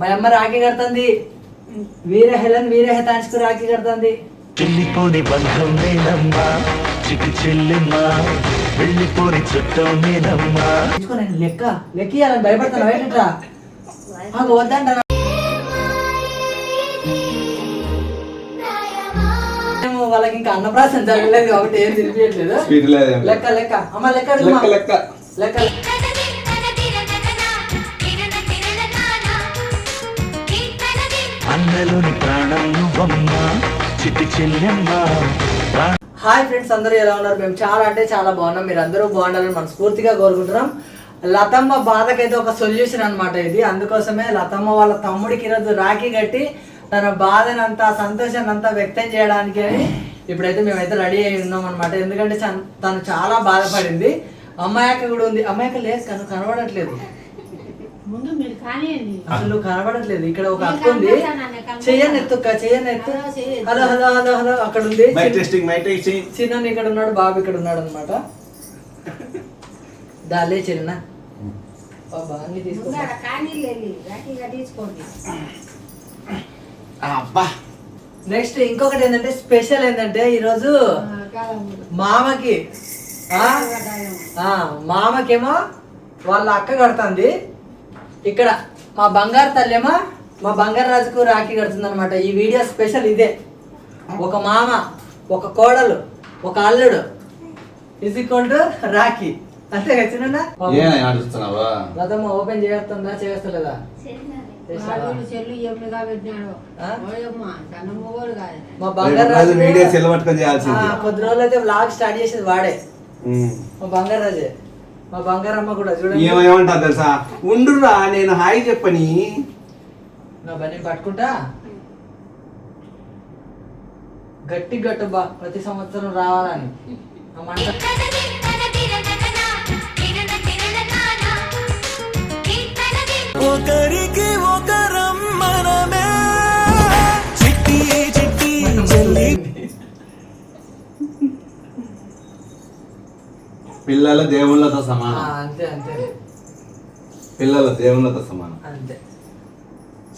మా అమ్మ రాఖీ కడుతుంది. వీర హెలన్ వీర హెతాంచుకు రాఖీ కడుతుంది. వెళ్ళిపోని బంధం నేనమ్మా చిటి చెల్లెమ్మా వెళ్ళిపోని చుట్టం నేనమ్మా. నేను లెక్క లెక్క ఇవ్వాలని భయపడతాను బయట మాకు వద్దంట వాళ్ళకి ఇంకా అన్నప్రాసం జరగలేదు కాబట్టి ఏం తినిపించట్లేదు స్వీట్ లేదేం లేదు. లెక్క లెక్క. అమ్మ లెక్క. లెక్క లెక్క. లెక్క ప్రాణం నువ్వమ్మా చెల్లెమ్మా. హాయ్ ఫ్రెండ్స్ అందరూ ఎలా ఉన్నారు? మేము చాలా అంటే చాలా బాగున్నాం. మీరు అందరూ బాగుండాలని మనస్ఫూర్తిగా కోరుకుంటున్నాం. లతమ్మ బాధకైతే ఒక సొల్యూషన్ అనమాట ఇది. అందుకోసమే లతమ్మ వాళ్ళ తమ్ముడికి ఈరోజు రాఖీ కట్టి తన బాధనంతా సంతోషాన్ని అంతా వ్యక్తం చేయడానికి అని ఇప్పుడైతే మేమైతే రెడీ అయి ఉన్నాం అనమాట ఎందుకంటే తను చాలా బాధపడింది. అమ్మాయికి కూడా ఉంది. అమ్మాయికి లేదు కను కనబడట్లేదు. ముందు మీరు కానివ్వండి అసలు కనబడట్లేదు. ఇక్కడ ఒక అక్క ఉంది. చెయ్యని ఎత్తు అక్క, చెయ్యని ఎత్తు హలో. Hello hello hello. అక్కడ ఉంది. మై టెస్టింగ్ మై టెస్టింగ్ చిన్న ఇక్కడ ఉన్నాడు బాబు ఇక్కడ ఉన్నాడు అనమాట దాలే చిన్న అబ్బా. నెక్స్ట్ ఇంకొకటి ఏంటంటే స్పెషల్ ఏంటంటే ఈరోజు మామకి ఆ? ఆ, మామకేమో వాళ్ళ అక్క కడుతుంది. ఇక్కడ మా బంగారు తల్లేమో మా బంగారు రాజుకు రాఖీ కడుతుంది అనమాట ఈ వీడియో స్పెషల్ ఇదే. ఒక మామ ఒక కోడలు ఒక అల్లుడు ఇజ్ ఈక్వల్ టు రాఖీ. అంతే కదా చిన్న రథమ్మ ఓపెన్ చేస్తుందా చేస్తలేదా? మా బంగారు రోజు కొద్ది రోజులు అయితే వ్లాగ్ స్టార్ట్ చేసేది వాడే. మా బంగారు రాజే. మా బంగారమ్మ కూడా చూడండి. ఏమేమంటా తెలుసా? ఉండురా నేను హాయ్ చెప్పని. నా బన్నీ పట్టుకుంటా? గట్టి గట్టు బా ప్రతి సంవత్సరం రావాలని. మంట. ఒకరికి ఒకరం పిల్లల దేవుళ్ళతో సమానం. అంతే అంతే. పిల్లల దేవుళ్ళతో సమానం. అంతే.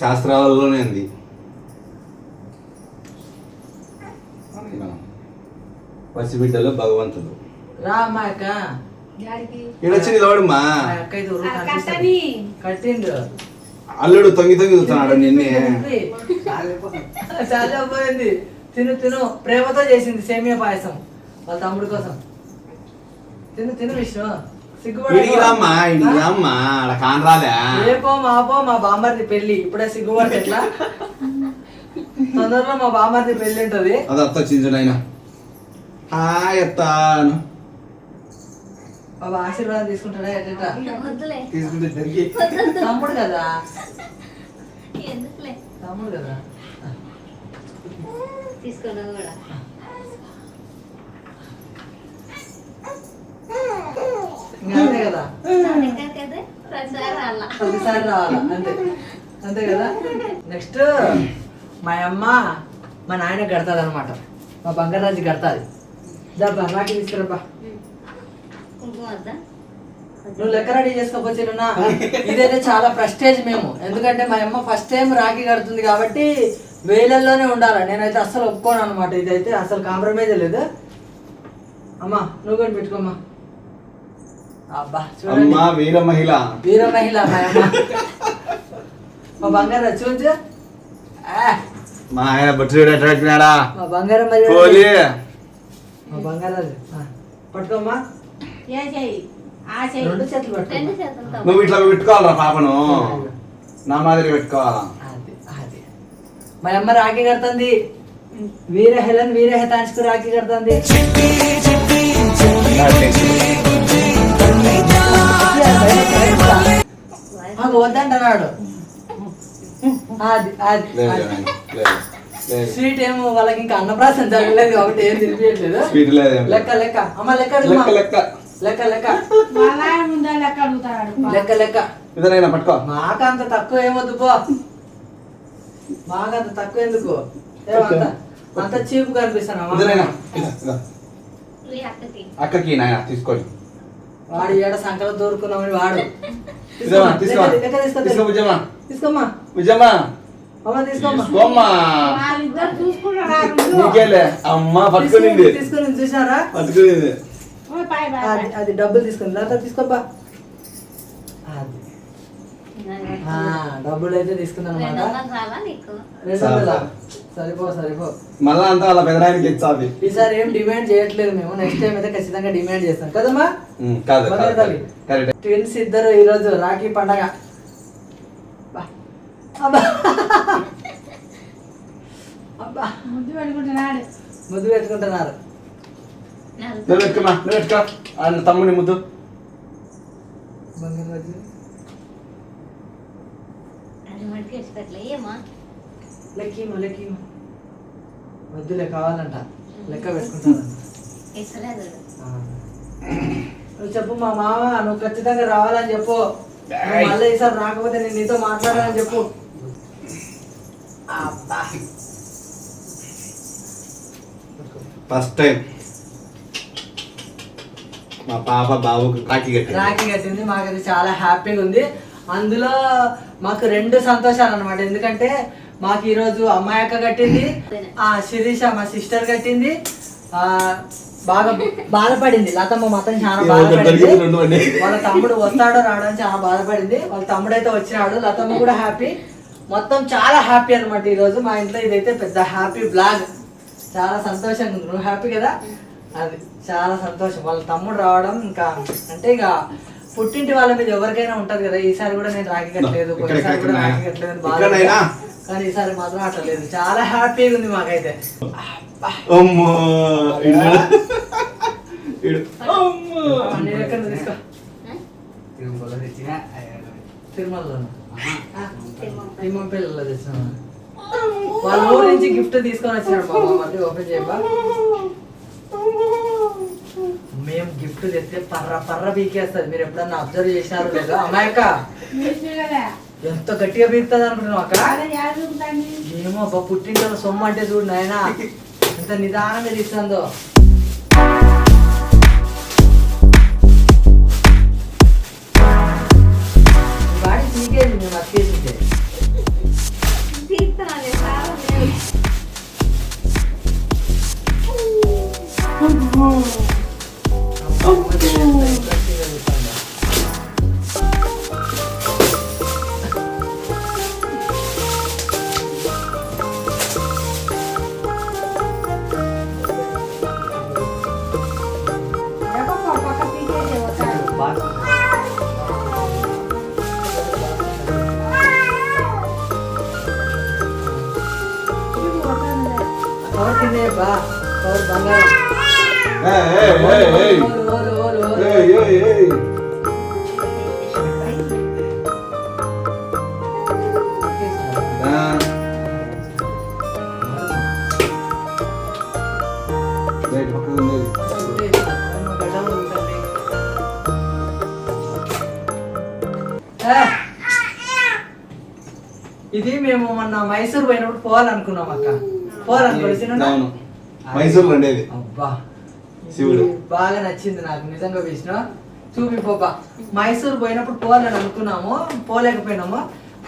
శాస్త్రాలలోనే ఉంది. పసిబిడ్డలు భగవంతుడు రా అమ్మా అక్క డాడీకి ఈడొచ్చి నిలబడుమా మా అక్క ఇది ఊరు ఆ, కనిపిస్తుంది. కట్టని. కట్టిండు. అల్లుడు తొంగి తొంగి చూస్తున్నాడు నిన్నే. చాలా పోయింది. తిను తిను. ప్రేమతో చేసింది సేమియా పాయసం. వాళ్ళ తమ్ముడి కోసం. తిను తిను విష్ణు. కానరాలే రేపో మాపో మా బామ్మర్ది పెళ్ళి ఇప్పుడే సిగ్గుపడితే ఎట్లా? తొందరలో మా బామ్మర్ది పెళ్ళి ఉంటది. అది అత్త ఆయన. హాయ్ అత్తాను బాబా ఆశీర్వాదం తీసుకుంటాడా ఎట్లా తీసుకుంటే జరిగి. తమ్ముడు కదా? ఎందుకులే? తమ్ముడు కదా? తీసుకున్నావు కూడా ఇంకా అంతే కదా? ప్రతిసారి రావాలా అంతే. అంతే కదా? నెక్స్ట్ మా అమ్మ మా నాయన కడతాది అనమాట మా బంగారాజు కడతాది. నాకు కుంకుమ వద్దా నువ్వు లెక్క రెడీ చేసుకోపోతున్నా ఇదైతే చాలా ప్రెస్టేజ్ మేము. ఎందుకంటే మా అమ్మ ఫస్ట్ టైం రాఖీ కడుతుంది కాబట్టి వేలల్లోనే ఉండాలి. నేనైతే అస్సలు ఒప్పుకోను అనమాట ఇదైతే అసలు కాంప్రమైజ్ లేదు. అమ్మా నువ్వు కూడా పెట్టుకోమ్మా. అమ్మ వీర మహిళ వీర మహిళ మా అమ్మ మా బంగారం చూచు ఆ, మా ఆయన బొట్టు ఎట్లా పెట్టినాడా మా బంగారం మరి పోలీ మా బంగారాజు ఆ, పట్టుకోమ్మా ఏ చెయ్యి ఆ చెయ్యి రెండు చేతులు రెండు పట్టుకోమ్మా చేతులతో నువ్వు ఇట్లా పెట్టుకోవాలరా పాపను నా మాదిరి పెట్టుకోవాలా మా అమ్మ రాఖీ కడుతుంది వీర హెలన్ వీర హెతాంచుకు రాఖీ కడుతుంది చిట్టి చిట్టి చెల్లి మాకు వద్దంటున్నాడు. అది అది స్వీట్ ఏమో వాళ్ళకి ఇంకా అన్నప్రాసం జరగలేదు కాబట్టి ఏం తినిపించట్లేదు స్వీట్ లేదేం లేదు. లెక్క లెక్క. అమ్మ లెక్క. లెక్క లెక్క. లెక్క లెక్క. లెక్క లెక్క లెక్క. ఇదనైనా పట్టుకో. మాకంత తక్కువ ఏమొద్దు పో. మాకంత తక్కువ ఎందుకు? ఏమంత అంత చీప్ కనిపిస్తాను అక్కకి. నాయన తీసుకోండి వాడు ఏడ సంకలం దూరుకున్నామని వాడు. తీసుకోమ్మా. అమ్మ పట్టుకునింది. తీసుకుని చూసారా పట్టుకునింది. అది అది డబ్బులు తీసుకుని లేదా తీసుకోబ్బా. అది. ఆ, డబ్బులు అయితే తీసుకున్నాను సరిపో సరిపో. మళ్ళా అంతా వాళ్ళ పెదనాయనకి ఇచ్చాది ఈసారి ఏం డిమాండ్ చేయట్లేదు మేము. నెక్స్ట్ టైం అయితే ఖచ్చితంగా డిమాండ్ చేస్తాం. కదమ్మా? కాదు. కరెక్ట్. ట్విన్స్ ఇద్దరు ఈరోజు రాఖీ పండగ. బా. అబ్బా. అబ్బా. ముద్దు పెట్టుకుంటున్నాడు. ముద్దు పెట్టుకుంటున్నారు. నువ్వు పెట్టుకోమా నువ్వు పెట్టుకో ఆయన తమ్ముని ముద్దు. బంగారు రాజు. అది మడికి వేసి పెట్టలే ఏమా? లెక్కీమా లెక్కీమా. వద్దులే కావాలంట. లెక్క పెట్టుకుంటానంట ఇస్తలేదు ఆ. నువ్వు చెప్పు మా మామ నువ్వు ఖచ్చితంగా రావాలని చెప్పు. మళ్ళీ ఈసారి రాకపోతే నేను నీతో మాట్లాడాలని చెప్పు. ఫస్ట్ టైం మా పాప బాబుకు రాఖీ కట్టింది. రాఖీ కట్టింది. మాకు అది చాలా హ్యాపీగా ఉంది. అందులో మాకు రెండు సంతోషాలు అనమాట ఎందుకంటే మాకు ఈరోజు అమ్మాయి అక్క కట్టింది. ఆ శిరీష మా సిస్టర్ కట్టింది. ఆ బాగా బాధపడింది. లతమ్మ మొత్తం చాలా బాధపడింది. వాళ్ళ తమ్ముడు వస్తాడో రావడం చాలా బాధపడింది. వాళ్ళ తమ్ముడు అయితే వచ్చినాడు. లతమ్మ కూడా హ్యాపీ మొత్తం చాలా హ్యాపీ అనమాట ఈరోజు మా ఇంట్లో ఇదైతే పెద్ద హ్యాపీ బ్లాగ్ చాలా సంతోషంగా ఉంది. నువ్వు హ్యాపీ కదా? అది చాలా సంతోషం. వాళ్ళ తమ్ముడు రావడం ఇంకా అంటే ఇక పుట్టింటి వాళ్ళ మీద ఎవరికైనా ఉంటది కదా ఈసారి కూడా నేను రాఖీ కట్టలేదు కూడా రాఖీ కట్టలేదు కానీ ఈసారి మాత్రం అట్లా లేదు. చాలా హ్యాపీగా ఉంది మాకైతే. అమ్మో ఇడు. ఇడు. అమ్మో. అన్ని ఎక్కడ తీసుకో? తిరుమలలో తెచ్చిన. వాళ్ళ ఊరు నుంచి గిఫ్ట్ తీసుకొని వచ్చినాడు మా మళ్ళీ ఓపెన్ చేయబా మేము గిఫ్ట్ తెస్తే పర్ర పర్ర పీకేస్తుంది. మీరు ఎప్పుడన్నా అబ్జర్వ్ చేసినారో లేదో? కదా ఎంత గట్టిగా పీకుతుంది అనుకుంటున్నావు అక్క? అదే యాదుకుంటాండి ఏమో అబ్బా పుట్టింటో సొమ్ము అంటే చూడు నాయన. ఎంత నిదానంగా తీస్తుందో వాడి తీకేది మేము అతికేసింటే పక్కకు ఉంది. ఏ! ఇది మేము మొన్న మైసూర్ పోయినప్పుడు పోవాలనుకున్నాం అక్క పోవాలనుకోవాలి మైసూర్లో ఉండేది. అబ్బా. శివుడు. బాగా నచ్చింది నాకు నిజంగా విష్ణు. చూపి పోపా మైసూర్ పోయినప్పుడు పోవాలని అనుకున్నాము పోలేకపోయినాము.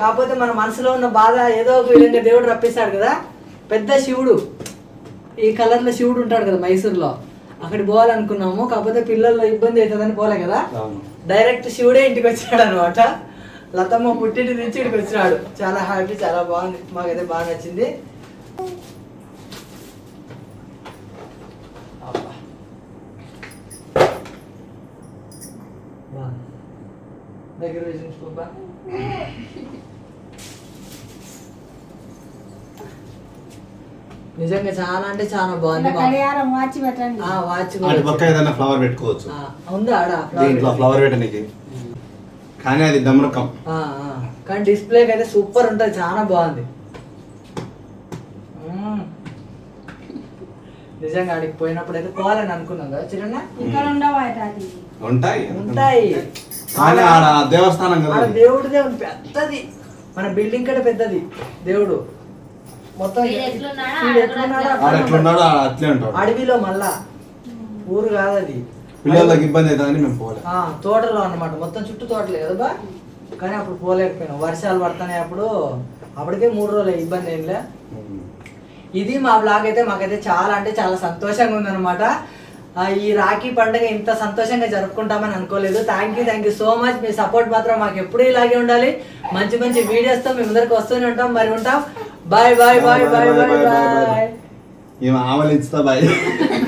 కాకపోతే మన మనసులో ఉన్న బాధ ఏదో ఒక విధంగా దేవుడు రప్పిస్తాడు కదా. పెద్ద శివుడు. ఈ కలర్లో శివుడు ఉంటాడు కదా మైసూర్లో. అక్కడికి పోవాలనుకున్నాము కాకపోతే పిల్లల్లో ఇబ్బంది అవుతుందని పోలే కదా. డైరెక్ట్ శివుడే ఇంటికి వచ్చాడు అనమాట లతమ్మ పుట్టింటి నుంచి ఇక్కడికి వచ్చినాడు. చాలా హ్యాపీ చాలా బాగుంది. మాకైతే బాగా నచ్చింది అబ్బా. బాగుంది. దగ్గర వేసి. నిజంగా చాలా అంటే చాలా బాగుంది. ఇలా గడియారం వాచి పెట్టండి. ఆ వాచ్ కూడా అటు పక్క ఏదైనా ఫ్లవర్ పెట్టుకోవచ్చు. ఆ, ఉందా ఆడ దీంట్లో ఫ్లవర్ పెట్టడానికి కానీ అది దమ్రకం ఆ, ఆ. కానీ డిస్ప్లేకి అయితే సూపర్ ఉంటుంది చాలా బాగుంది. మ్మ్. నిజంగా ఆడికి పోయినప్పుడు అయితే పోవాలని అనుకున్నాం కదా చిన్న ఇక్కడ ఉండవు అది. ఉంటాయి. ఉంటాయి. దేవస్థానం కదా దేవుడిదే పెద్దది. మన బిల్డింగ్ కంటే పెద్దది దేవుడు. మొత్తం ఎట్లున్నాడో అట్లే ఉంటాడు. అడవిలో మళ్ళా. ఊరు కాదు అది. పిల్లలకి ఇబ్బంది అవుతుందని మేము పోలే. ఆ, తోటలో అన్నమాట. మొత్తం చుట్టూ తోటలే కదా బా. కానీ అప్పుడు పోలేకపోయినాం. వర్షాలు పడుతున్నాయి అప్పుడు. అప్పటికే మూడు రోజులు ఇబ్బంది ఏంలే ఇది మా బ్లాగ్ అయితే మాకైతే చాలా అంటే చాలా సంతోషంగా ఉందన్నమాట. ఈ రాఖీ పండుగ ఇంత సంతోషంగా జరుపుకుంటామని అనుకోలేదు. Thank you thank you so much me support మాత్రం మాకు ఎప్పుడూ ఇలాగే ఉండాలి. మంచి మంచి వీడియోస్తో మీ ముందరికి వస్తూనే ఉంటాం. మరి ఉంటాం. Bye bye bye bye bye bye ఈమె బాయ్